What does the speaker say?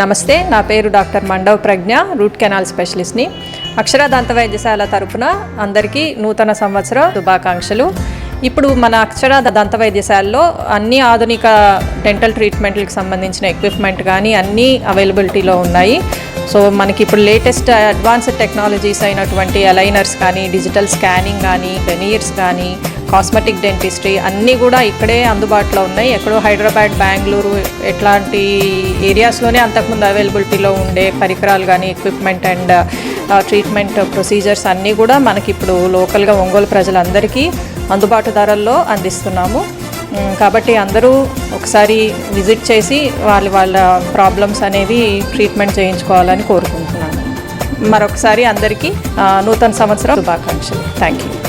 నమస్తే నా పేరు doctor Mandav Pragna root canal స్పెషలిస్ట్ని. Akshara దంత వైద్యశాల తరపున అందరికీ నూతన సంవత్సర శుభాకాంక్షలు. ఇప్పుడు మన అక్షర దంత వైద్యశాలలో అన్ని ఆధునిక డెంటల్ ట్రీట్మెంట్లకు సంబంధించిన ఎక్విప్మెంట్ కానీ అన్నీ అవైలబిలిటీలో ఉన్నాయి. సో మనకి ఇప్పుడు లేటెస్ట్ అడ్వాన్స్డ్ టెక్నాలజీస్ అయినటువంటి అలైనర్స్ కానీ డిజిటల్ స్కానింగ్ కానీ బెనియర్స్ కానీ కాస్మెటిక్ డెంటిస్ట్రీ అన్నీ కూడా ఇక్కడే అందుబాటులో ఉన్నాయి. ఎక్కడో హైదరాబాద్ బెంగళూరు ఎట్లాంటి ఏరియాస్లోనే అంతకుముందు అవైలబిలిటీలో ఉండే పరికరాలు కానీ ఎక్విప్మెంట్ అండ్ ట్రీట్మెంట్ ప్రొసీజర్స్ అన్నీ కూడా మనకి ఇప్పుడు లోకల్గా ఒంగోలు ప్రజలందరికీ అందుబాటు ధరల్లో అందిస్తున్నాము. కాబట్టి అందరూ ఒకసారి విజిట్ చేసి వాళ్ళ వాళ్ళ ప్రాబ్లమ్స్ అనేవి ట్రీట్మెంట్ చేయించుకోవాలని కోరుకుంటున్నాను. మరొకసారి అందరికీ uh, నూతన సంవత్సరం శుభాకాంక్షలు. Thank you